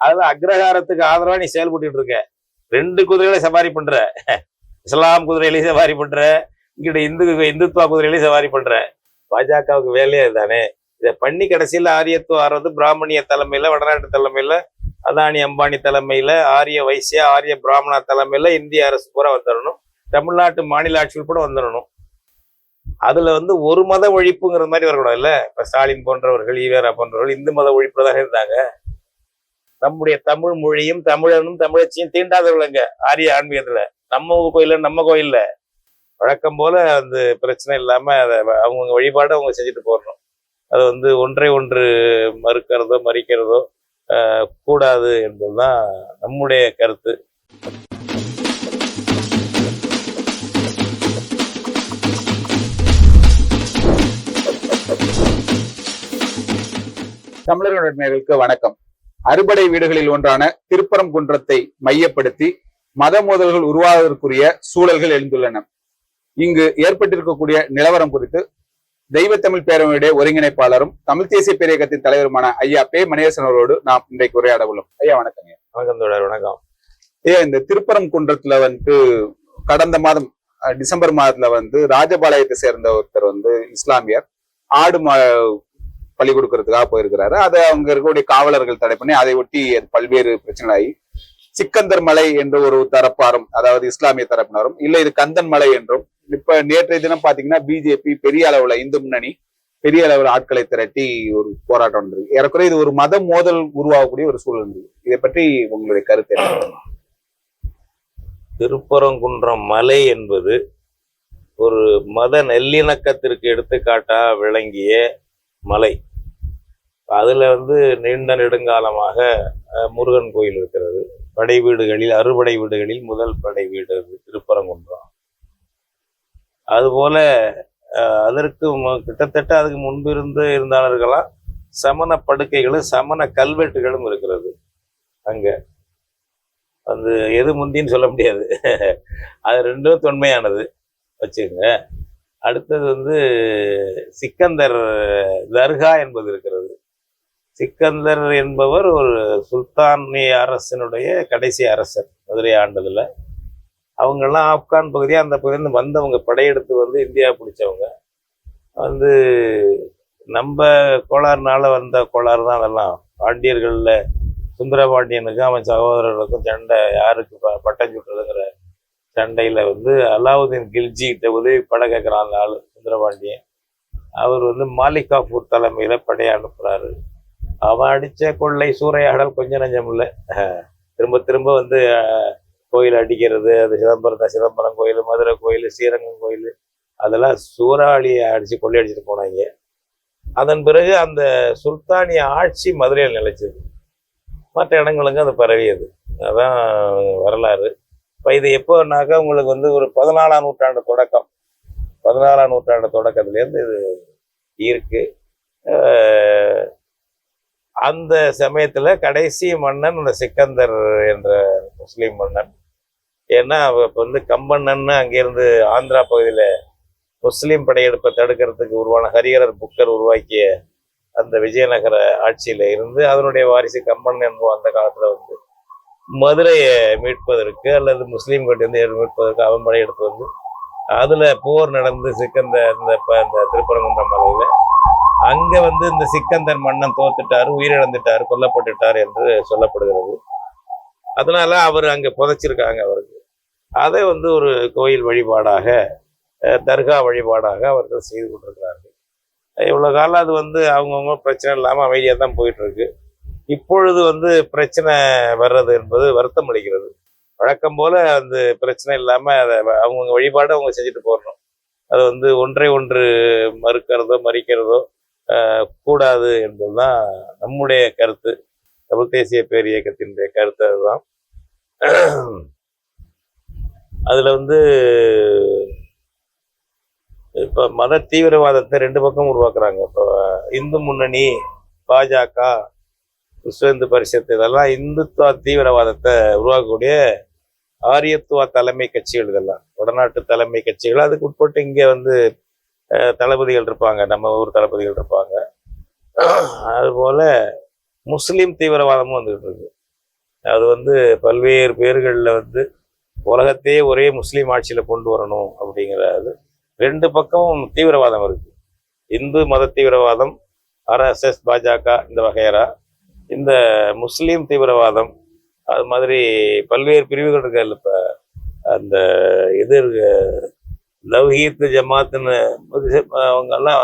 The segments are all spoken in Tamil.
அதுல அக்ரஹாரத்துக்கு ஆதரவா நீ செயல்பட்டு இருக்க. ரெண்டு குதிரைகளை சவாரி பண்ற. இஸ்லாம் குதிரையிலையும் சவாரி பண்ற. இங்கிட்ட இந்து இந்துத்துவா குதிரையிலையும் சவாரி பண்ற. பாஜகவுக்கு வேலையே இதுதானே. இதை பண்ணி கடைசியில ஆரியத்துவம் ஆறது பிராமணிய தலைமையில வடநாட்டு தலைமையில அதானி அம்பானி தலைமையில ஆரிய வைசிய ஆரிய பிராமணா தலைமையில இந்திய அரசு பூரா வந்துடணும் தமிழ்நாட்டு மாநில ஆட்சிகள் கூட வந்துடணும் அதுல வந்து ஒரு மத ஒழிப்புங்கிற மாதிரி வரக்கூடாது இல்ல இப்ப ஸ்டாலின் போன்றவர்கள் ஈவேரா போன்றவர்கள் இந்து மத ஒழிப்புலதாக இருந்தாங்க. நம்முடைய தமிழ் மொழியும் தமிழனும் தமிழச்சியும் தீண்டாதவர்களங்க. ஆரிய ஆன்மீகத்துல. நம்ம கோயில்ல நம்ம கோயில்ல. வழக்கம் போல அந்த பிரச்சனை இல்லாம அதை அவங்க வழிபாடு அவங்க செஞ்சுட்டு போடணும் அது வந்து ஒன்றை ஒன்று மறுக்கிறதோ மறிக்கிறதோ கூடாது என்பதுதான் நம்முடைய கருத்து. தமிழர்களுக்கு வணக்கம். அறுபடை வீடுகளில் ஒன்றான திருப்பரங்குன்றத்தை மையப்படுத்தி மத மோதல்கள் உருவாவதற்குரிய சூழல்கள் எழுந்துள்ளன. இங்கு ஏற்பட்டிருக்கக்கூடிய நிலவரம் குறித்து தெய்வத்தமிழ் பேரவையுடைய ஒருங்கிணைப்பாளரும் தமிழ் தேசிய பேரியக்கத்தின் தலைவருமான ஐயா பே மணியரசன் அவரோடு நாம் இன்றைக்கு உரையாட உள்ளோம். ஐயா வணக்கங்க. வணக்கம் தோழர் வணக்கம். ஐயா இந்த திருப்பரங்குன்றத்துல வந்துட்டு கடந்த மாதம் டிசம்பர் மாதத்துல வந்து ராஜபாளையத்தை சேர்ந்த ஒருத்தர் வந்து இஸ்லாமியர். ஆடு மா பள்ளி கொடுக்கறதுக்காக போயிருக்கிறாரு. அதை அங்க இருக்கக்கூடிய காவலர்கள் தடை பண்ணி அதை ஒட்டி பல்வேறு பிரச்சனையாகி சிக்கந்தர் மலை என்ற ஒரு தரப்பாரும் அதாவது இஸ்லாமிய தரப்பினரும் இல்ல இது கந்தன் மலை என்றும் இப்ப நேற்றைய தினம் பாத்தீங்கன்னா பிஜேபி பெரிய அளவுல இந்து முன்னணி பெரிய அளவுல ஆட்களை திரட்டி ஒரு போராட்டம் வந்திருக்கு ஏறக்குறைய இது ஒரு மத மோதல் உருவாகக்கூடிய ஒரு சூழல் இருந்தது. இதை பற்றி உங்களுடைய கருத்து என்ன? திருப்பரங்குன்றம் மலை என்பது ஒரு மத நல்லிணக்கத்திற்கு எடுத்துக்காட்டா விளங்கிய மலை. அதுல வந்து நீண்ட நெடுங்காலமாக முருகன் கோயில் இருக்கிறது. படை வீடுகளில் அறுபடை வீடுகளில் முதல் படை வீடு திருப்பரங்குன்றம் அதுபோல அதற்கு கிட்டத்தட்ட அதுக்கு முன்பு இருந்து இருந்தாளர்களாம் சமண படுக்கைகளும் சமண கல்வெட்டுகளும் இருக்கிறது அங்க. அது எது முந்தின்னு சொல்ல முடியாது. அது ரெண்டும் தொன்மையானது. வச்சுக்கோங்க அடுத்தது வந்து சிக்கந்தர் தர்கா என்பது இருக்கிறது. சிக்கந்தர் என்பவர் ஒரு சுல்தானிய அரசனுடைய கடைசி அரசர் மதுரை ஆண்டதில். அவங்கெல்லாம் ஆப்கான் பகுதியாக அந்த பகுதியிலேருந்து வந்தவங்க படையெடுத்து வந்து இந்தியா பிடிச்சவங்க. வந்து நம்ம கோளாறுனால வந்த கோளாறு தான் அதெல்லாம். பாண்டியர்களில் சுந்தரபாண்டியனுக்கும் அவன் சகோதரர்களுக்கும் சண்டை யாருக்கு ப- பட்டம் சுட்டுறதுங்கிற சண்டையில் வந்து அலாவுதீன் கில்ஜி கிட்ட உதவி படை கேட்குறான் அந்த ஆள் சுந்தரபாண்டியன். அவர் வந்து மாலிகாபூர் தலைமையில் படையை அனுப்புகிறாரு அவன் அடித்த கொள்ளை சூறையாடல் கொஞ்சம் நஞ்சம் இல்லை. திரும்ப திரும்ப வந்து கோயில் அடிக்கிறது அது சிதம்பரத்தை சிதம்பரம் கோயில் மதுரை கோயில் ஸ்ரீரங்கம் கோயில் அதெல்லாம் சூறாவளியை அடித்து கொள்ளையடிச்சிட்டு போனாங்க. அதன் பிறகு அந்த சுல்தானிய ஆட்சி மதுரையில் நிலைச்சது. மற்ற இடங்களுக்கு அது பரவியது. அதான் வரலாறு. இப்போ இது எப்போனாக்கா உங்களுக்கு வந்து ஒரு பதினாலாம் நூற்றாண்டு தொடக்கம். பதினாலாம் நூற்றாண்டு தொடக்கத்துலேருந்து இது இருக்குது அந்த சமயத்தில் கடைசி மன்னன் அந்த சிக்கந்தர் என்ற முஸ்லீம் மன்னன். ஏன்னா அவ வந்து கம்பண்ணன்னு அங்கேருந்து ஆந்திரா பகுதியில் முஸ்லீம் படையெடுப்பை தடுக்கிறதுக்கு உருவான ஹரிகரர் புக்கர் உருவாக்கிய அந்த விஜயநகர ஆட்சியில் இருந்து அதனுடைய வாரிசு கம்பன் என்போம் அந்த காலத்தில் வந்து மதுரையை மீட்பதற்கு அல்லது முஸ்லீம்கிட்ட வந்து மீட்பதற்கு அவன் படையெடுத்து வந்து அதில் போர் நடந்து சிக்கந்த இந்த இப்போ இந்த திருப்பரங்குன்றம் மலையில் அங்க வந்து இந்த சிக்கந்தன் மன்னன் தோத்துட்டாரு உயிரிழந்துட்டாரு கொல்லப்பட்டுட்டார் என்று சொல்லப்படுகிறது. அதனால அவர் அங்க புதைச்சிருக்காங்க அவருக்கு. அதை வந்து ஒரு கோயில் வழிபாடாக தர்கா வழிபாடாக அவர்கள் செய்து கொண்டிருக்கிறார்கள். இவ்வளோ காலம் அது வந்து அவங்கவுங்க பிரச்சனை இல்லாமல் அமைதியாக தான் போயிட்டு இருக்கு இப்பொழுது வந்து பிரச்சனை வர்றது என்பது வருத்தம் அளிக்கிறது. வழக்கம் போல அந்த பிரச்சனை இல்லாமல் அதை அவங்கவுங்க வழிபாடு அவங்க செஞ்சுட்டு போடணும் அது வந்து ஒன்றை ஒன்று மறுக்கிறதோ மறிக்கிறதோ கூடாது என்பதுதான் நம்முடைய கருத்து. தமிழ் தேசிய பேர் இயக்கத்தினுடைய கருத்து அதுதான். அதில் வந்து இப்போ மத தீவிரவாதத்தை ரெண்டு பக்கம் உருவாக்குறாங்க. இப்போ இந்து முன்னணி பாஜக விஸ்வ இந்து பரிஷத் இதெல்லாம் இந்துத்துவ தீவிரவாதத்தை உருவாக்கக்கூடிய ஆரியத்துவ தலைமை கட்சிகள் இதெல்லாம். வடநாட்டு தலைமை கட்சிகள் அதுக்கு உட்பட்டு இங்கே வந்து தளபதிகள் இருப்பாங்க நம்ம ஊர் தளபதிகள் இருப்பாங்க. அதுபோல் முஸ்லீம் தீவிரவாதமும் வந்துகிட்டு இருக்கு. அது வந்து பல்வேறு பேர்களில் வந்து உலகத்தையே ஒரே முஸ்லீம் ஆட்சியில் கொண்டு வரணும் அப்படிங்கிறது ரெண்டு பக்கமும் தீவிரவாதம் இருக்கு. இந்து மத தீவிரவாதம் ஆர்எஸ்எஸ் பாஜக இந்த வகையரா இந்த முஸ்லீம் தீவிரவாதம் அது மாதிரி பல்வேறு பிரிவுகள் இருக்கு. இப்போ அந்த இது இருக்கு லவ்ஹீத் ஜமாத்துன்னு அவங்கெல்லாம்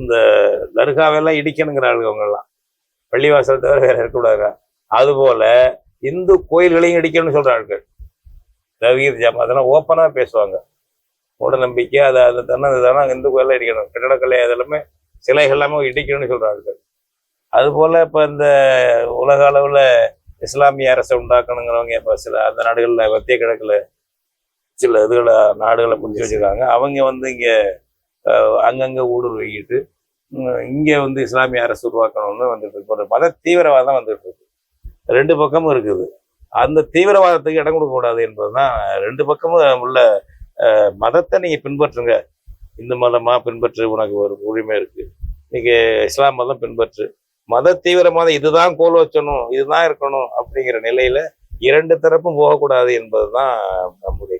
இந்த தர்காவெல்லாம் இடிக்கணுங்கிற ஆளுங்க அவங்கெல்லாம். பள்ளிவாசல் தவிர வேற இருக்கக்கூடாது அதுபோல இந்து கோயில்களையும் இடிக்கணும்னு சொல்ற ஆட்கள். லவ்ஹீத் ஜமாத்லாம் ஓப்பனாக பேசுவாங்க. மூட நம்பிக்கை அதை அதை தானே அது தானே இந்து கோயிலாம் இடிக்கணும். கட்டடக்கலை அதெல்லாமே சிலைகள் எல்லாமே இடிக்கணும்னு சொல்ற ஆட்கள். இப்போ இந்த உலக அளவில் இஸ்லாமிய அரசை உண்டாக்கணுங்கிறவங்க இப்போ சில அந்த நாடுகளில் மத்திய கிழக்கில் சில இதுகளை நாடுகளை புரிஞ்சு வச்சுருக்காங்க. அவங்க வந்து இங்கே அங்கங்கே ஊடுருவிக்கிட்டு இங்கே வந்து இஸ்லாமிய அரசு உருவாக்கணும்னு வந்துட்டு இருக்கு. ஒரு மத தீவிரவாதம் வந்துட்டு இருக்கு. ரெண்டு பக்கமும் இருக்குது. அந்த தீவிரவாதத்துக்கு இடம் கொடுக்கக்கூடாது என்பது தான் ரெண்டு பக்கமும் உள்ள மதத்தை நீங்கள் பின்பற்றுங்க. இந்து மதமாக பின்பற்று உனக்கு ஒரு உரிமை இருக்குது நீங்கள் இஸ்லாம் மதம் பின்பற்று. மத தீவிரவாதம் இதுதான் கோல் வச்சணும் இதுதான் இருக்கணும் அப்படிங்கிற நிலையில் இரண்டு தரப்பும் போகக்கூடாது என்பது தான் நம்முடைய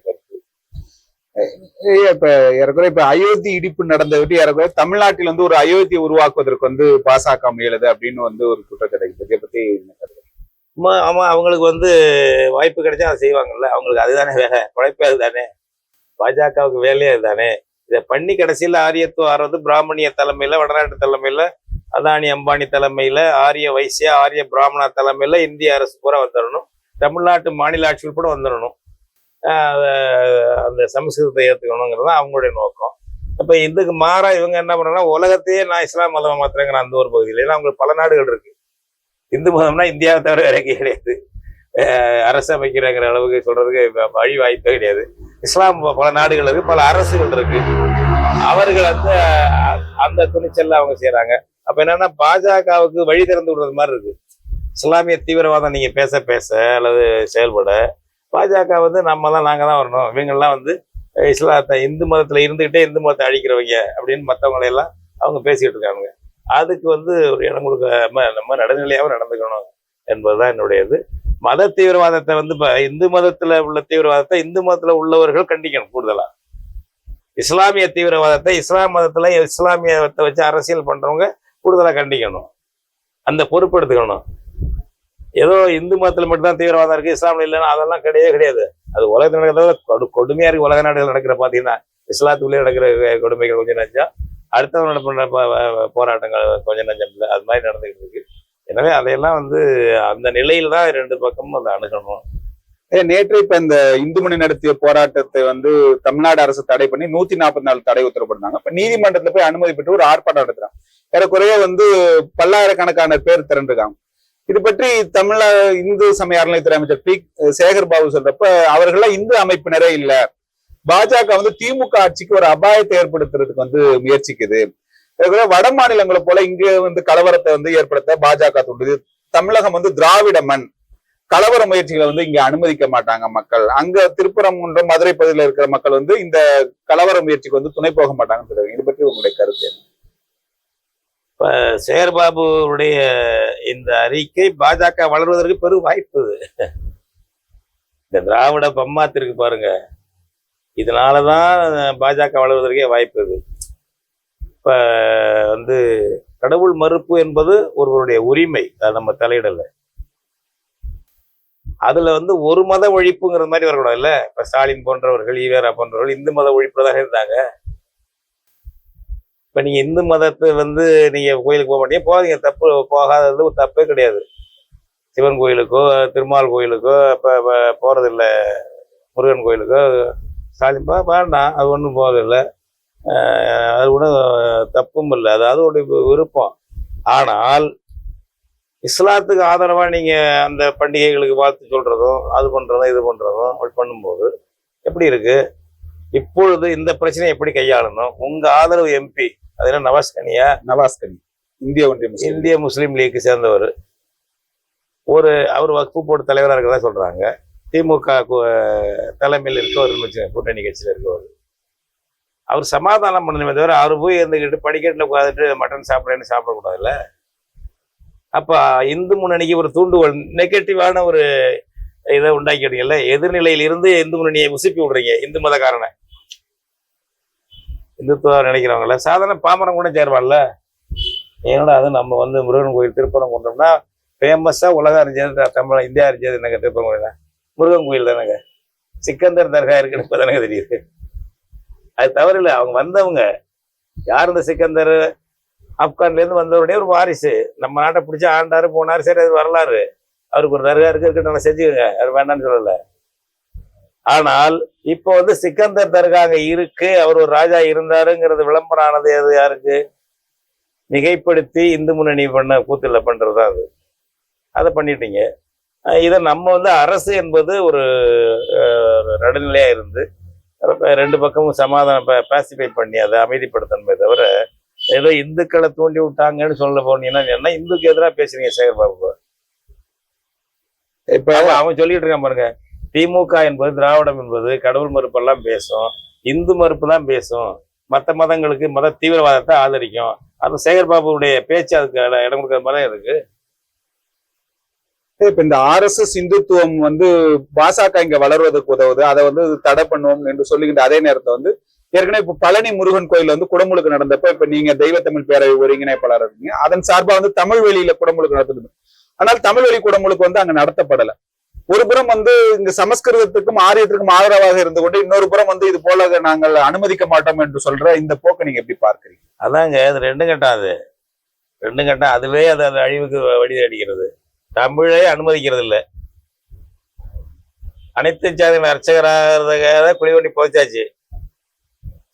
இப்ப ஏறக்குறைய இப்ப அயோத்தி இடிப்பு நடந்த விட்டு ஏறக்குறைய தமிழ்நாட்டில் வந்து ஒரு அயோத்தியை உருவாக்குவதற்கு வந்து பாசக முயலுது அப்படின்னு வந்து ஒரு குற்றச்சாட்டு இருக்கு. இதை பத்தி என்ன ஆமா ஆமா அவங்களுக்கு வந்து வாய்ப்பு கிடைச்சா அதை செய்வாங்கல்ல. அவங்களுக்கு அதுதானே வேலை. உழைப்பே அதுதானே. பாஜகவுக்கு வேலையே அதுதானே. இதை பண்ணி கடைசியில் ஆரியத்துவம் ஆறது பிராமணிய தலைமையில வடநாட்டு தலைமையில அதானி அம்பானி தலைமையில ஆரிய வைசியா ஆரிய பிராமணா தலைமையில இந்திய அரசு பூரா வந்துடணும் தமிழ்நாட்டு மாநில ஆட்சி உட்பட வந்துடணும் அந்த சமஸ்கிருதத்தை ஏற்றுக்கணுங்கிறது தான் அவங்களுடைய நோக்கம். அப்போ இதுக்கு மாறாக இவங்க என்ன பண்ணுறாங்கன்னா உலகத்தையே நான் இஸ்லாம் மதம் மாத்திரங்கிற அந்த ஒரு பகுதியில். ஏன்னா அவங்களுக்கு பல நாடுகள் இருக்கு. இந்து மதம்னா இந்தியாவை தவிர வேற கிடையாது. அரசு அமைக்கிறங்கிற அளவுக்கு சொல்றதுக்கு வழி வாய்ப்பே கிடையாது. இஸ்லாம் பல நாடுகள் இருக்குது பல அரசுகள் இருக்குது அவர்கள் அந்த அந்த துணிச்சல்ல அவங்க செய்கிறாங்க அப்போ என்னன்னா பாஜகவுக்கு வழி திறந்து விடுறது மாதிரி இருக்குது இஸ்லாமிய தீவிரவாதம் நீங்கள் பேச பேச அல்லது செயல்பட பாஜக வந்து நம்ம தான் நாங்கள் தான் வரணும். இவங்கெல்லாம் வந்து இஸ்லாத்தை இந்து மதத்தில் இருந்துக்கிட்டே இந்து மதத்தை அழிக்கிறவங்க அப்படின்னு மற்றவங்களையெல்லாம் அவங்க பேசிக்கிட்டு இருக்காங்க. அதுக்கு வந்து ஒரு இடம் கொடுக்க நம்ம நம்ம நடுநிலையாகவும் நடந்துக்கணும் என்பதுதான் என்னுடையது. மத தீவிரவாதத்தை வந்து இப்போ இந்து மதத்தில் உள்ள தீவிரவாதத்தை இந்து மதத்தில் உள்ளவர்கள் கண்டிக்கணும் கூடுதலாக இஸ்லாமிய தீவிரவாதத்தை இஸ்லாம் மதத்தில் இஸ்லாமியத்தை வச்சு அரசியல் பண்ணுறவங்க கூடுதலாக கண்டிக்கணும். அந்த பொறுப்பு எடுத்துக்கணும். ஏதோ இந்து மதத்துல மட்டும்தான் தீவிரவாதம் இருக்கு இஸ்லாமில் இல்லைன்னா அதெல்லாம் கிடையவே கிடையாது. அது உலகத்தில் நடக்கிறத கொடு கொடுமையா இருக்கு உலக நாடுகள் நடக்கிற பாத்தீங்கன்னா இஸ்லாத்துக்குள்ளே நடக்கிற கொடுமைகள் கொஞ்சம் நஞ்சம். அடுத்தவங்க நடப்புற போராட்டங்கள் கொஞ்சம் நஞ்சம் இல்லை அது மாதிரி நடந்துகிட்டு இருக்கு. எனவே அதையெல்லாம் வந்து அந்த நிலையில தான் ரெண்டு பக்கமும் அதை அணுகணும். நேற்று இப்ப இந்த இந்துமணி நடத்திய போராட்டத்தை வந்து தமிழ்நாடு அரசு தடை பண்ணி நூத்தி நாற்பத்தி நாலு தடை உத்தரவு இப்ப நீதிமன்றத்துல போய் அனுமதி பெற்று ஒரு ஆர்ப்பாட்டம் நடத்துறாங்க. ஏறக்குறைய வந்து பல்லாயிரக்கணக்கான பேர் திரண்டுருக்காங்க. இது பற்றி தமிழ இந்து சமய அறநிலையத்துறை அமைச்சர் பி சேகர் பாபு சொல்றப்ப அவர்கள்லாம் இந்து அமைப்பினரே இல்ல. பாஜக வந்து திமுக ஆட்சிக்கு ஒரு அபாயத்தை ஏற்படுத்துறதுக்கு வந்து முயற்சிக்குது. வட மாநிலங்களை போல இங்க வந்து கலவரத்தை வந்து ஏற்படுத்த பாஜக தூண்டுது தமிழகம் வந்து திராவிட மண். கலவர முயற்சிகளை வந்து இங்க அனுமதிக்க மாட்டாங்க மக்கள். அங்க திருப்பரங்குன்றம் மதுரை பகுதியில் இருக்கிற மக்கள் வந்து இந்த கலவர முயற்சிக்கு வந்து துணை போக மாட்டாங்கன்னு சொல்றாங்க. இது பற்றி உங்களுடைய கருத்து இப்போ சேகர்பாபுடைய இந்த அறிக்கை பாஜக வளர்வதற்கு பெரும் வாய்ப்பு. இது. இந்த திராவிட பம்மாத்திற்கு பாருங்க. இதனாலதான் பாஜக வளர்வதற்கே வாய்ப்பு இது. இப்ப வந்து கடவுள் மறுப்பு என்பது ஒருவருடைய உரிமை அது நம்ம தலையிடல. அதுல வந்து ஒரு மத ஒழிப்புங்கிற மாதிரி வரக்கூடாது இல்லை? இப்ப ஸ்டாலின் போன்றவர்கள் ஈவேரா போன்றவர்கள் இந்து மத ஒழிப்புலதாக இருந்தாங்க. இப்போ நீங்கள் இந்து மதத்தை வந்து நீங்கள் கோயிலுக்கு போக மாட்டீங்க. போகாதீங்க. தப்பு போகாதது ஒரு தப்பே கிடையாது. சிவன் கோயிலுக்கோ திருமால் கோயிலுக்கோ இப்போ போகிறதில்ல முருகன் கோயிலுக்கோ ஸ்டாலின் பா வேண்டாம். அது ஒன்றும் போறதில்லை அது ஒன்றும் தப்பும் இல்லை. அது அதோடைய விருப்பம். ஆனால் இஸ்லாத்துக்கு ஆதரவாக நீங்கள் அந்த பண்டிகைகளுக்கு வாழ்த்து சொல்கிறதும் அது பண்ணுறதும் இது பண்ணுறதும் அப்படி பண்ணும்போது எப்படி இருக்குது இப்பொழுது இந்த பிரச்சனையை எப்படி கையாளணும்? உங்க ஆதரவு எம்பி அது என்ன நவாஸ்கனியா? நவாஸ்கனி இந்திய ஒன்றிய முஸ்லீம் இந்திய முஸ்லீம் லீக்கு சேர்ந்தவர். ஒரு அவர் வக்ஃபு போர்டு தலைவராக இருக்கதா சொல்றாங்க. திமுக தலைமையில் இருக்கவர் கூட்டணி கட்சியில் இருக்கவர். அவர் சமாதானம் பண்ணணுமே தவிர அவர் போய் இருந்துக்கிட்டு படிக்கட்டில் உட்காந்துட்டு மட்டன் சாப்பிட்றேன்னு சாப்பிடக்கூடாதுல்ல. அப்ப இந்து முன்னணிக்கு ஒரு தூண்டுகோல் நெகட்டிவான ஒரு இதை உண்டாக்கிடுங்கல்ல எதிர்நிலையில் இருந்து இந்து முன்னணியை உசுப்பி விடுறீங்க இந்து மதக்காரனை. இந்துத்துவம் நினைக்கிறவங்கள. சாதாரண பாமரம் கூட சேருவான்ல ஏன்னா அது? நம்ம வந்து முருகன் கோயில் திருப்பரம் கொண்டோம்னா ஃபேமஸாக உலக அறிஞ்சது தமிழ் இந்தியா அறிஞ்சது என்னங்க திருப்பரம் கோயில் முருகன் கோயில் தானேங்க. சிக்கந்தர் தர்கா இருக்குன்னு இப்போ தானங்க தெரியுது. அது தவறு இல்லை. அவங்க வந்தவங்க யார் இந்த சிக்கந்தர்? ஆப்கான்லேருந்து வந்தவருடைய ஒரு வாரிசு. நம்ம நாட்டை பிடிச்சி ஆண்டாரு போனார் சரி அது வரலாறு. அவருக்கு ஒரு தர்கா இருக்கு இருக்கட்டும் செஞ்சுக்கோங்க. அது வேண்டாம்னு சொல்லலை. ஆனால் இப்போ வந்து சிக்கந்தர் தர்கா அங்க இருக்கு அவர் ஒரு ராஜா இருந்தாருங்கிறது விளம்பரம் ஆனது அது யாருக்கு? மிகைப்படுத்தி இந்து முன்னணி பண்ண கூத்துல பண்றதா அது. அதை பண்ணிட்டீங்க. இதை நம்ம வந்து அரசு என்பது ஒரு நடுநிலையா இருந்து ரெண்டு பக்கமும் சமாதானம் பாசிஃபை பண்ணி அதை அமைதிப்படுத்தணுமே தவிர ஏதோ இந்துக்களை தூண்டி விட்டாங்கன்னு சொல்ல போனீங்கன்னா என்ன இந்துக்கு எதிராக பேசுறீங்க சேகர் பாபு? இப்ப அவன் சொல்லிட்டு இருக்கான் பாருங்க. திமுக என்பது திராவிடம் என்பது கடவுள் மறுப்பெல்லாம் பேசும் இந்து மறுப்பு தான் பேசும். மற்ற மதங்களுக்கு மத தீவிரவாதத்தை ஆதரிக்கும். அது சேகர் பாபுடைய பேச்சு அதுக்கு இடம் கொடுக்குற மாதிரி இருக்கு. இப்ப இந்த ஆர்எஸ்எஸ் இந்துத்துவம் வந்து பாசக இங்க வளர்வதற்கு உதவுது. அதை வந்து தடை பண்ணுவோம் என்று சொல்லுகின்ற அதே நேரத்தை வந்து ஏற்கனவே இப்ப பழனி முருகன் கோயில் வந்து குடமுழுக்கு நடந்தப்ப இப்ப நீங்க தெய்வ தமிழ் பேரவை ஒருங்கிணைப்பாளர் இருக்கீங்க. அதன் சார்பா வந்து தமிழ் வெளியில குடமுழுக்கு நடத்துது ஆனால் தமிழ் வழி குடமுழுக்கு வந்து அங்க நடத்தப்படல. ஒரு புறம் வந்து இங்க சமஸ்கிருதத்துக்கும் ஆரியத்திற்கும் ஆதரவாக இருந்து கொண்டு இன்னொரு புறம் வந்து இது போல நாங்கள் அனுமதிக்க மாட்டோம் என்று சொல்ற இந்த போக்கை நீங்க எப்படி பார்க்கறீங்க? அதாங்க அது ரெண்டு கட்டம் அது. ரெண்டு கட்டம் அதுவே அது அந்த அழிவுக்கு வழி அடிக்கிறது தமிழே அனுமதிக்கிறது இல்லை அனைத்து சாதியின் அர்ச்சகராக குழிவண்டி போச்சாச்சு.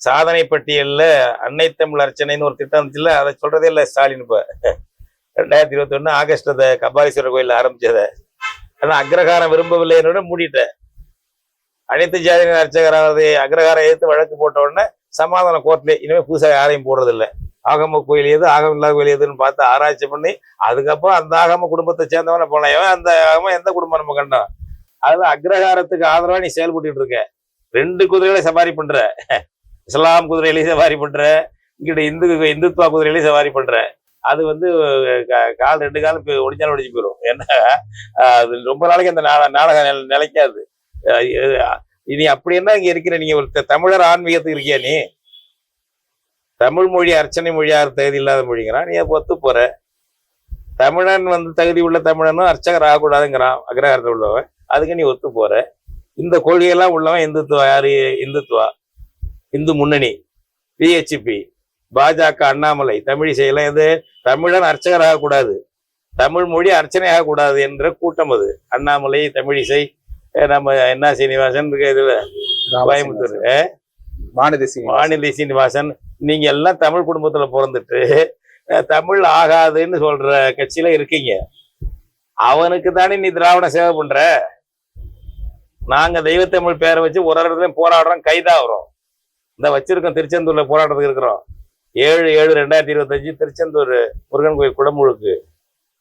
சாதனை பட்டியல்ல அன்னை தமிழ் அர்ச்சனைன்னு ஒரு திட்டம் இருந்துச்சுல்ல அதை சொல்றதே இல்லை ஸ்டாலின் இப்போ. ரெண்டாயிரத்தி இருபத்தி ஒண்ணு ஆகஸ்ட் அதை கபாலீஸ்வரர் கோயிலில் ஆரம்பிச்சத. ஆனா அக்ரஹாரம் விரும்பவில்லைன்னு மூடிட்டேன். அனைத்து ஜாதியினர் அர்ச்சகராவது அக்ரஹாரம் எதிர்த்து வழக்கு போட்ட உடனே சமாதான கோர்ட்ல இனிமேல் புதுசாக யாரையும் போடுறது இல்ல ஆகம கோயில் எது ஆகம இல்லாத கோயில் எதுன்னு பார்த்து ஆராய்ச்சி பண்ணி அதுக்கப்புறம் அந்த ஆகம குடும்பத்தை சேர்ந்தவன போன எவன் அந்த ஆகம எந்த குடும்பம் நம்ம கண்டோம் அதுல அக்ரஹாரத்துக்கு ஆதரவா நீ செயல்பட்டு இருக்க. ரெண்டு குதிரைகளை சவாரி பண்ற. இஸ்லாம் குதிரையிலையும் சவாரி பண்ற. இங்கிட்ட இந்து இந்துத்துவா குதிரையிலையும் சவாரி பண்ற. அது வந்து கால் ரெண்டு காலம் ஒடிஞ்சாலும் ஒடிஞ்சு போயிடும் ஏன்னா அது ரொம்ப நாளைக்கு அந்த நாட- நாடகம் நிலைக்காது. இனி அப்படி என்ன இங்க இருக்கிற நீங்க ஒரு தமிழர் ஆன்மீகத்துக்கு இருக்கியா நீ? தமிழ் மொழி அர்ச்சனை மொழியாக தகுதி இல்லாத மொழிங்கிறான் நீ அப்ப ஒத்து போற. தமிழன் வந்து தகுதி உள்ள தமிழனும் அர்ச்சகர் ஆகக்கூடாதுங்கிறான் அக்ரகாரத்தில் உள்ளவன். அதுக்கு நீ ஒத்து போற. இந்த கொள்கையெல்லாம் உள்ளவன் இந்துத்துவா யாரு? இந்துத்துவா. இந்து முன்னணி. பிஹெச்பி பாஜக அண்ணாமலை தமிழிசையெல்லாம் எது தமிழன் அர்ச்சகர் ஆகக்கூடாது தமிழ் மொழி அர்ச்சனை ஆகக்கூடாது என்ற கூட்டம் அது. அண்ணாமலை தமிழிசை நம்ம என்ன சீனிவாசன் இருக்கு இதுல. கோயம்புத்தூர் அஹ் வானதி சீனிவாசன். நீங்க எல்லாம் தமிழ் குடும்பத்துல பிறந்துட்டு தமிழ் ஆகாதுன்னு சொல்ற கட்சியில இருக்கீங்க. அவனுக்கு தானே நீ திராவிட சேவை பண்ற? நாங்க தெய்வத்தமிழ் பேரை வச்சு ஒரு இடத்துல போராடுறோம் கைதாகிறோம் இந்த வச்சிருக்கோம் திருச்செந்தூர்ல போராட்டத்துக்கு இருக்கிறோம். ஏழு ஏழு ரெண்டாயிரத்தி இருபத்தஞ்சு திருச்செந்தூர் முருகன் கோயில் குடமுழுக்கு.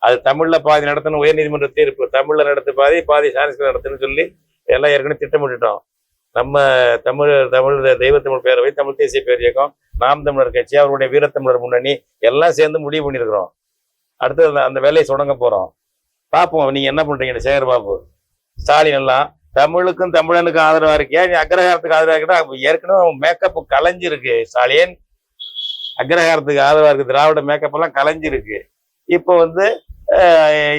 அது தமிழில் பாதி நடத்தணும் உயர்நீதிமன்ற தீர்ப்பு. தமிழில் நடத்து பாதி பாதி சான்ஸ்கிரிட் நடத்துன்னு சொல்லி எல்லாம் ஏற்கனவே திட்டமிட்டுட்டோம். நம்ம தமிழ் தமிழ் தெய்வ தமிழ் பேரவை தமிழ் தேசிய பேர் இயக்கம் நாம் தமிழர் கட்சி அவருடைய வீரத்தமிழர் முன்னணி எல்லாம் சேர்ந்து முடிவு பண்ணியிருக்கிறோம். அடுத்து அந்த அந்த வேலையை தொடங்க போகிறோம் பார்ப்போம் நீங்கள் என்ன பண்ணுறீங்க சேகர் பாபு? ஸ்டாலின் எல்லாம் தமிழுக்கும் தமிழனுக்கும் ஆதரவாக இருக்கியா? நீ அக்ரஹாரத்துக்கு ஆதரவாக இருக்கா? ஏற்கனவே மேக்கப் கலைஞ்சிருக்கு ஸ்டாலின். அக்ரஹாரத்துக்கு ஆதரவாக இருக்குது திராவிட மேக்கப் எல்லாம் கலைஞ்சிருக்கு. இப்போ வந்து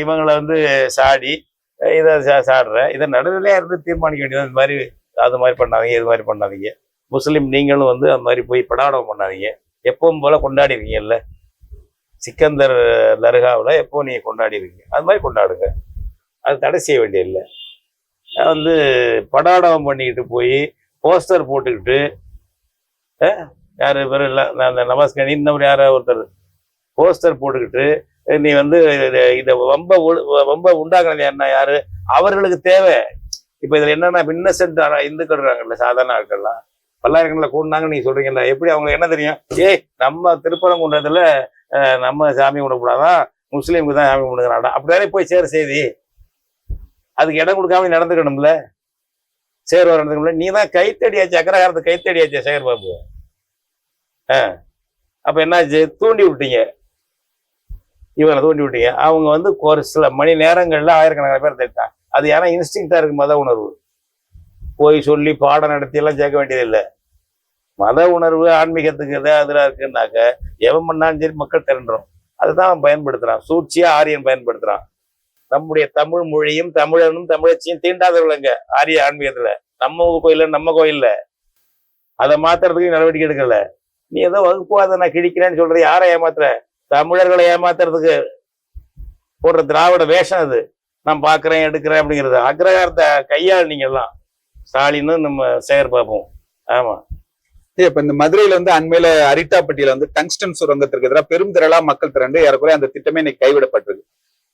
இவங்களை வந்து சாடி இதை சா- சாடுற. இதை நடுநிலையாக இருந்து தீர்மானிக்க வேண்டியது இந்த மாதிரி அது மாதிரி பண்ணாதீங்க இது மாதிரி பண்ணாதீங்க. முஸ்லீம் நீங்களும் வந்து அந்த மாதிரி போய் படாடம் பண்ணாதீங்க. எப்பவும் போல கொண்டாடிருக்கீங்கல்ல சிக்கந்தர் தர்காவில் எப்போ நீங்கள் கொண்டாடிருக்கீங்க அது மாதிரி கொண்டாடுங்க. அது தடை செய்ய வேண்டியதில்லை. வந்து படாடம் பண்ணிக்கிட்டு போய் போஸ்டர் போட்டுக்கிட்டு யாரு இவர் இல்லை அந்த நவாஸ்கனி இன்னொரு யாரோ ஒருத்தர். போஸ்டர் போட்டுக்கிட்டு நீ வந்து இதை ரொம்ப ரொம்ப உண்டாக்குறது என்ன யாரு? அவர்களுக்கு தேவை. இப்போ இதில் என்னன்னா இன்னசென்ட் இந்துக்கள் இருக்காங்கல்ல சாதாரண ஆட்கள்லாம். பல்லாயிரக்கணக்கில் கூடினாங்க நீங்க சொல்றீங்கல்ல எப்படி அவங்களுக்கு என்ன தெரியும்? ஏய் நம்ம திருப்பரங்குன்றத்துல நம்ம சாமி கும்பிடக்கூடாதான் முஸ்லீமுக்கு தான் சாமி கும்பிடுங்கிறாடா அப்படியே போய் சேர செய்தி. அதுக்கு இடம் கொடுக்காம நடந்துக்கணும்ல? சேர் வர நடந்துக்கணும்ல நீ தான் கைத்தடியாச்சு அக்ரஹாரத்தை கைத்தடியாச்சு சேகர் பாபு. அப்ப என்னாச்சு? தூண்டி விட்டீங்க. இவனை தூண்டி விட்டீங்க. அவங்க வந்து ஒரு சில மணி நேரங்கள்ல ஆயிரக்கணக்கான பேர் திட்டாங்க அது ஏன்னா இன்ஸ்டிங்டா இருக்கு மத உணர்வு. போய் சொல்லி பாடம் நடத்தி எல்லாம் சேர்க்க வேண்டியதில்லை. மத உணர்வு ஆன்மீகத்துக்கு எதாவது இருக்குன்னாக்க எவன் பண்ணாலும் சரி மக்கள் திரண்டுறோம். அதுதான் அவன் பயன்படுத்துறான். சூழ்ச்சியா ஆரியன் பயன்படுத்துறான். நம்முடைய தமிழ் மொழியும் தமிழனும் தமிழச்சியும் தீண்டாதவர்களங்க ஆரிய ஆன்மீகத்துல. நம்ம கோயில்ல நம்ம கோயில்ல. அதை மாத்துறதுக்கு நடவடிக்கை எடுக்கல. நீ ஏதோ வகுப்புவாத நான் கிழிக்கிறேன்னு சொல்றது யாரை ஏமாத்துற? தமிழர்களை ஏமாத்துறதுக்கு போடுற திராவிட வேஷம் அது. நான் பாக்குறேன் எடுக்கிறேன் அப்படிங்கிறது. அக்ரகாரத்தை கையாள் நீங்க எல்லாம் ஸ்டாலின்னு நம்ம சேகர் பார்ப்போம் ஆமா. இப்ப இந்த மதுரையில வந்து அண்மையில அரிட்டாப்பட்டியில வந்து டங்ஸ்டன் சுரங்கத்திற்கு எதிராக பெரும் திரளா மக்கள் திரண்டு ஏறக்குறைய அந்த திட்டமே இன்னைக்கு கைவிடப்பட்டிருக்கு.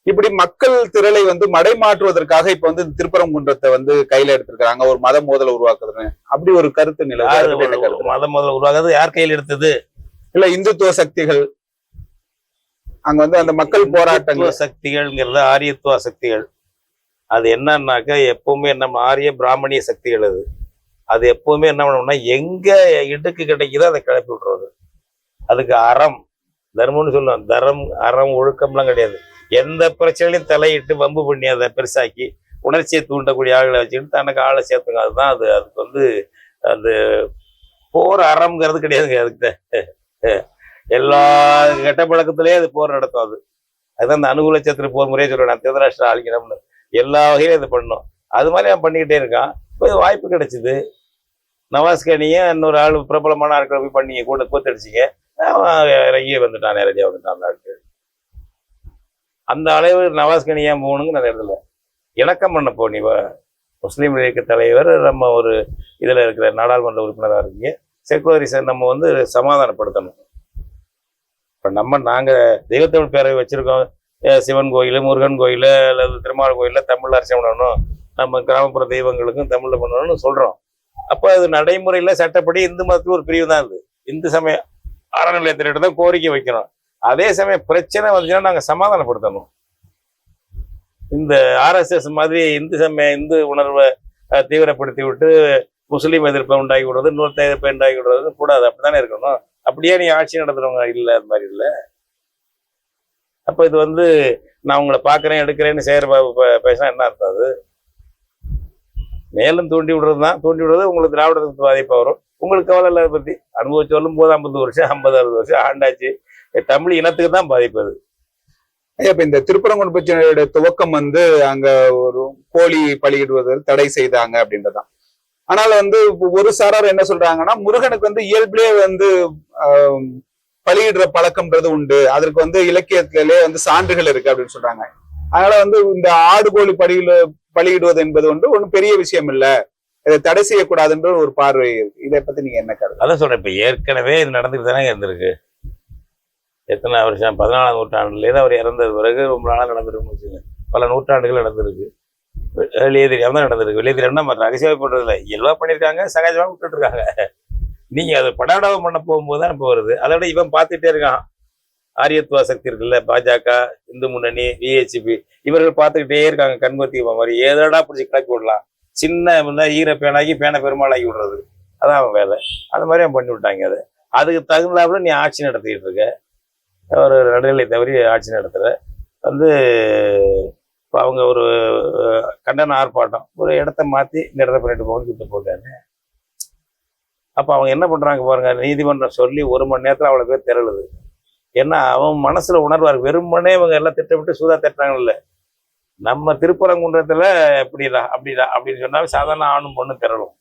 இப்படி மக்கள் திரளை வந்து மடைமாற்றுவதற்காக இப்ப வந்து திருப்பரங்குன்றத்தை வந்து கையில எடுத்திருக்காங்க ஒரு மத மோதலை உருவாக்குறதுன்னு. அப்படி ஒரு கருத்து நிலை மதம் முதல்ல உருவாக்குறது? யார் கையில் எடுத்தது? இல்ல இந்துத்துவ சக்திகள். அங்க வந்து அந்த மக்கள் போராட்டங்கள். சக்திகள்ங்கிறது ஆரியத்துவ சக்திகள். அது என்னன்னாக்க எப்பவுமே நம்ம ஆரிய பிராமணிய சக்திகள் அது. அது எப்பவுமே என்ன பண்ணணும்னா எங்க இடுக்கு கிடைக்குதோ அதை கிளப்பி விட்டுறது. அதுக்கு அறம். தர்மம்னு சொல்லுவோம் தரம் அறம் ஒழுக்கம்லாம் கிடையாது. எந்த பிரச்சனையிலையும் தலையிட்டு வம்பு பண்ணி அதை பெருசாக்கி உணர்ச்சியை தூண்டக்கூடிய ஆளுகளை வச்சுக்கிட்டு தனக்கு ஆளை சேர்த்துங்க அதுதான் அது. அதுக்கு வந்து அந்த போர் அறம்ங்கிறது கிடையாதுங்க அதுக்கு எல்லா கெட்ட பழக்கத்திலேயே அது போர் நடத்தும் அது. அதுதான் அந்த அனுகூல சத்திர போர் முறையே சொல்லுவேன். நான் திருதராஷ்டிர ஆளிக்கணும்னு எல்லா வகையிலும் இது பண்ணும். அது மாதிரி அவன் பண்ணிக்கிட்டே இருக்கான். இப்போ இது வாய்ப்பு கிடைச்சிது. நவாஸ்கனியும் இன்னொரு ஆள் பிரபலமான ஆட்களை போய் பண்ணி கூட கூத்தடிச்சிங்க. அவன் இறங்கி வந்துட்டான். நேரடியாக வந்துட்டான் அந்த ஆட்கள் அந்த அளவு நவாஸ்கனி ஏன் போகணுங்கிற அந்த இடத்துல. இணக்கம் பண்ண போ நீ முஸ்லீம் லீக் தலைவர் நம்ம ஒரு இதில் இருக்கிற நாடாளுமன்ற உறுப்பினராக இருக்கீங்க. செக்குலரிசை நம்ம வந்து சமாதானப்படுத்தணும். இப்போ நம்ம நாங்கள் தெய்வத்தமிழ் பேரவை வச்சுருக்கோம். சிவன் கோயில் முருகன் கோயில் அல்லது திருமால் கோயிலில் தமிழ் அரசியல் பண்ணணும். நம்ம கிராமப்புற தெய்வங்களுக்கும் தமிழில் பண்ணணும்னு சொல்கிறோம் அப்போ அது நடைமுறையில் சட்டப்படி இந்து மதத்தில் ஒரு பிரிவு தான் அது. இந்து சமய அறநிலையத்திட்ட தான் கோரிக்கை வைக்கணும். அதே சமயம் பிரச்சனை வந்துச்சுன்னா நாங்கள் சமாதானப்படுத்தணும். இந்த ஆர்எஸ்எஸ் மாதிரி இந்து சமய இந்து உணர்வை தீவிரப்படுத்தி விட்டு முஸ்லீம் எதிர்ப்பை உண்டாகி விடுறது இன்னொருத்த எதிர்ப்பை உண்டாகி விடுறது கூடாது அப்படித்தானே இருக்கணும். அப்படியே நீ ஆட்சி நடத்துறவங்க இல்லை அது மாதிரி இல்லை. அப்போ இது வந்து நான் உங்களை பார்க்குறேன் எடுக்கிறேன்னு சேகர் பாபு பேசினா என்ன அர்த்தம் அது? மேலும் தூண்டி விடுறது தான் தூண்டி விடுறது உங்களுக்கு திராவிடத்துக்கு பாதிப்பாக வரும். உங்களுக்கு கவலை இல்லை அதை பற்றி அனுபவிச்சு சொல்லும் போது ஐம்பது வருஷம் ஐம்பது அறுபது வருஷம் ஆண்டாச்சு. தமிழ் இனத்துக்கு தான் பாதிப்பு அது. இப்ப இந்த திருப்பரங்குன்ற பிரச்சனையோட துவக்கம் வந்து அங்க ஒரு கோழி பலியிடுவது தடை செய்தாங்க அப்படின்றதான் ஆனால் வந்து ஒரு சாரார் என்ன சொல்றாங்கன்னா முருகனுக்கு வந்து இயல்பிலே வந்து பலியிடுற பழக்கம்ன்றது உண்டு. அதற்கு வந்து இலக்கியத்திலே வந்து சான்றுகள் இருக்கு அப்படின்னு சொல்றாங்க. அதனால வந்து இந்த ஆடு கோழி பலியில பலியிடுவது என்பது வந்து ஒன்றும் பெரிய விஷயம் இல்ல. இதை தடை செய்யக்கூடாதுன்ற ஒரு பார்வை இருக்கு. இதை பத்தி நீங்க என்ன கருத்து? அதான் சொல்றேன். இப்போ ஏற்கனவே இது நடந்துட்டு தானே இருந்திருக்கு. எத்தனை வருஷம்? பதினாலாம் நூற்றாண்டுலேருந்து அவர் இறந்தது பிறகு ரொம்ப நாளாக நடந்திருக்குன்னு வச்சுங்க பல நூற்றாண்டுகள் நடந்திருக்கு. வெளியே தெரியாமல் தான் நடந்திருக்கு. வெளியே தெரியாமல் ரகசியமாக போடுறதில்ல. இயல்பாக பண்ணியிருக்காங்க சகஜமாக விட்டுட்டு இருக்காங்க நீங்கள் அதை படாடவம் பண்ண போகும்போது தான் இப்போ வருது. அதை விட இவன் பார்த்துட்டே இருக்கான். ஆரியத்துவ சக்தி இருக்குல்ல பாஜக இந்து முன்னணி விஹெச்பி இவர்கள் பார்த்துக்கிட்டே இருக்காங்க கண்மூர்த்தி மாதிரி. ஏதோடா பிடிச்சி கிளப்பி விடலாம். சின்ன முன்ன ஈர பேனாகி பேனை பெருமாளாகி விடுறது. அதான் அவன் வேலை. அந்த மாதிரி அவன் பண்ணி விட்டாங்க அதை. அதுக்கு தகுந்தாப்புல நீ ஆட்சி நடத்திக்கிட்டு இருக்க. ஒரு நடுநிலை தவறி ஆட்சி நடத்துகிற வந்து இப்போ அவங்க ஒரு கண்டன ஆர்ப்பாட்டம் ஒரு இடத்த மாற்றி இந்த இடத்த பண்ணிட்டு போகணும்னு சுத்த போட்டாங்க. அப்போ அவங்க என்ன பண்ணுறாங்க பாருங்க நீதிமன்றம் சொல்லி ஒரு மணி நேரத்தில் அவ்வளோ பேர் திரளுது. ஏன்னா அவன் மனசுல உணர்வார். வெறுமனே இவங்க எல்லாம் திட்டமிட்டு சூதா திட்டாங்கல்ல. நம்ம திருப்பரங்குன்றத்துல எப்படிடா அப்படிடா அப்படின்னு சொன்னால் சாதாரண ஆணும் பொண்ணு திரளும்.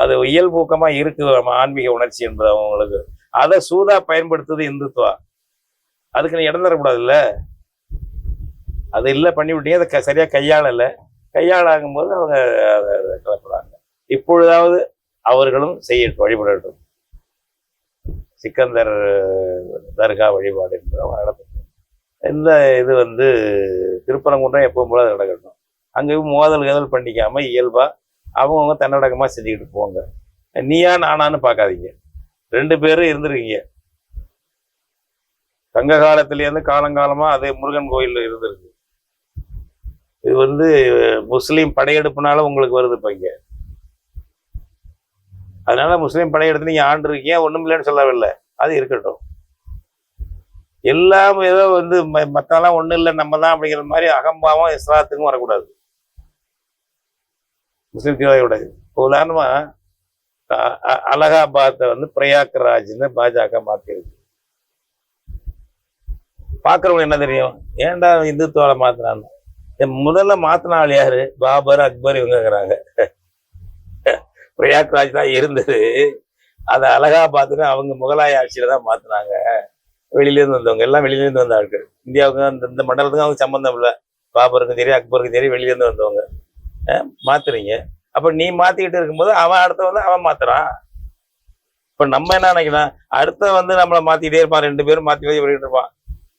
அது இயல்பூக்கமாக இருக்கு நம்ம ஆன்மீக உணர்ச்சி என்பது அவங்களுக்கு. அதை சூதா பயன்படுத்துவது இந்துத்துவா. அதுக்கு நீ இடம் தரக்கூடாதுல்ல? அது இல்லை பண்ணி விட்டீங்க அதை க- கையாளலை கையாளல. கையாளாகும் அவங்க அதை கிளப்புறாங்க இப்பொழுதாவது அவர்களும் செய்யட்டும் வழிபடட்டும். சிக்கந்தர் தர்கா வழிபாடு என்பது அவங்க நடத்தட்டும். இந்த இது வந்து திருப்பரங்குன்றம் எப்பவும் போல நடக்கட்டும். அங்கேயும் மோதல் கதல் பண்ணிக்காமல் இயல்பாக அவங்கவுங்க தன்னடக்கமாக செஞ்சுக்கிட்டு போங்க. நீயா நானான்னு பார்க்காதீங்க. ரெண்டு பேரும் இருந்திருக்கீங்க. சங்க காலத்திலேருந்து காலங்காலமாக அதே முருகன் கோயில் இருந்திருக்கு. இது வந்து முஸ்லீம் படையெடுப்புனால உங்களுக்கு வருது இப்போ இங்கே. அதனால முஸ்லீம் படையெடுத்து நீங்கள் ஆண்டு இருக்கீங்க ஒன்றும் இல்லைன்னு சொல்லவில்லை. அது இருக்கட்டும். எல்லாம் ஏதோ வந்து ம- ஒன்றும் இல்லை நம்ம தான் அப்படிங்கிற மாதிரி அகம்பாவம் இஸ்லாத்துக்கும் வரக்கூடாது. முஸ்லீம் தீவிரவாதியோட உதாரணமாக அலகாபாத்தை வந்து பிரயாக்ராஜ்னு பாஜக மாத்திருக்கு. பார்க்குறவங்க என்ன தெரியும்? ஏன்டா இந்துத்துவால மாத்தினான்னு என் முதல்ல மாத்தின ஆள் யாரு? பாபர் அக்பர் இவங்கிறாங்க பிரயாக்ராஜ் தான் இருந்தது. அதை அலகாபாத்னு அவங்க முகலாய ஆட்சியில தான் மாத்தினாங்க. வெளியில இருந்து வந்தவங்க எல்லாம் வெளியில இருந்து வந்த ஆட்கள். இந்தியாவுக்கு அந்த இந்த மண்டலத்துக்கும் அவங்க சம்மந்தம் இல்லை. பாபருக்கும் சரி அக்பருக்கும் சரி வெளியில இருந்து வந்தவங்க மாத்துறீங்க அப்ப நீ மாற்றிக்கிட்டு இருக்கும்போது அவன் அடுத்த வந்து அவன் மாத்துறான். இப்ப நம்ம என்ன நினைக்கலாம் அடுத்த வந்து நம்மளை மாற்றிக்கிட்டே இருப்பான் ரெண்டு பேரும் மாத்தி மாற்றி பண்ணிட்டு இருப்பான்.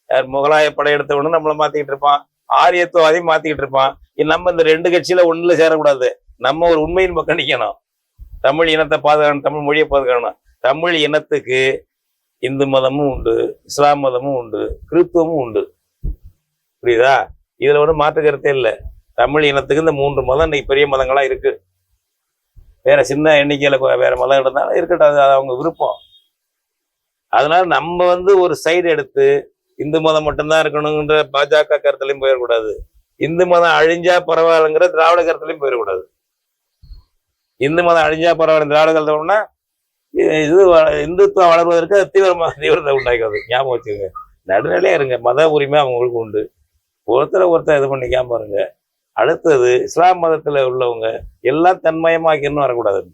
முகலாய படையெடுத்தவனு நம்மளை மாத்திக்கிட்டு இருப்பான். ஆரியத்துவாதையும் மாத்திக்கிட்டு இருப்பான். நம்ம இந்த ரெண்டு கட்சியில ஒண்ணுல சேரக்கூடாது. நம்ம ஒரு உண்மையின் பக்கம் நிக்கணும். தமிழ் இனத்தை பாதுகாக்கணும் தமிழ் மொழியை பாதுகாக்கணும். தமிழ் இனத்துக்கு இந்து மதமும் உண்டு இஸ்லாம் மதமும் உண்டு கிறிஸ்துவமும் உண்டு. புரியுதா? இதுல ஒன்றும் மாற்று கருத்தே இல்லை. தமிழ் இனத்துக்கு இந்த மூன்று மதம் இன்னைக்கு பெரிய மதங்களா இருக்கு. வேற சின்ன எண்ணிக்கையில வேற மதம் இருந்தாலும் இருக்கட்டும். அது அவங்க விருப்பம். அதனால நம்ம வந்து ஒரு சைடு எடுத்து இந்து மதம் மட்டும்தான் இருக்கணுங்கிற பாஜக கருத்துலையும் போயிடக்கூடாது. இந்து மதம் அழிஞ்சா பரவாயில்லைங்கிற திராவிட கருத்துலையும் போயிடக்கூடாது. இந்து மதம் அழிஞ்சா பரவாயில்ல திராவிட கருத்தம்னா இது வ- இந்துத்துவம் வளர்வதற்கு அது தீவிரமாக தீவிரத்தை உண்டாக்காது. ஞாபகம் வச்சுக்கோங்க. நடுநிலையா இருங்க. மத உரிமை அவங்களுக்கு உண்டு. ஒருத்தரை ஒருத்தர் இது பண்ணிக்காம இருங்க அடுத்தது இஸ்லாம் மதத்துல உள்ளவங்க எல்லாம் தன்மயமாக்கின்னு வரக்கூடாது.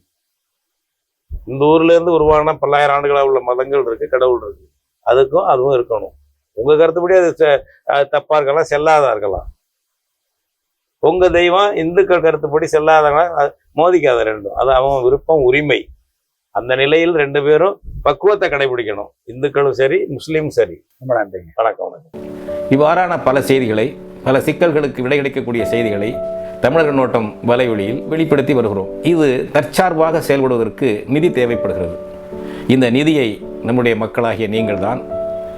இந்த ஊர்ல இருந்து உருவான பல்லாயிரம் ஆண்டுகளாக உள்ள மதங்கள் இருக்கு கடவுள் இருக்கு. அதுக்கும் அதுவும் இருக்கணும். உங்க கருத்துப்படி அது ச- அது தப்பா இருக்கலாம் செல்லாதா இருக்கலாம். உங்க தெய்வம் இந்துக்கள் கருத்துப்படி செல்லாதவங்க அது மோதிக்காத ரெண்டும். அது அவன் விருப்பம் உரிமை. அந்த நிலையில் ரெண்டு பேரும் பக்குவத்தை கடைபிடிக்கணும். இந்துக்களும் சரி முஸ்லீமும் சரி. ரொம்ப நன்றிங்க. வணக்கம் வணக்கம். இவ்வாறான பல செய்திகளை பல சிக்கல்களுக்கு விடை கிடைக்கக்கூடிய செய்திகளை தமிழக நோட்டம் வலைவெளியில் வெளிப்படுத்தி வருகிறோம். இது தற்சார்பாக செயல்படுவதற்கு நிதி தேவைப்படுகிறது. இந்த நிதியை நம்முடைய மக்களாகிய நீங்கள்தான்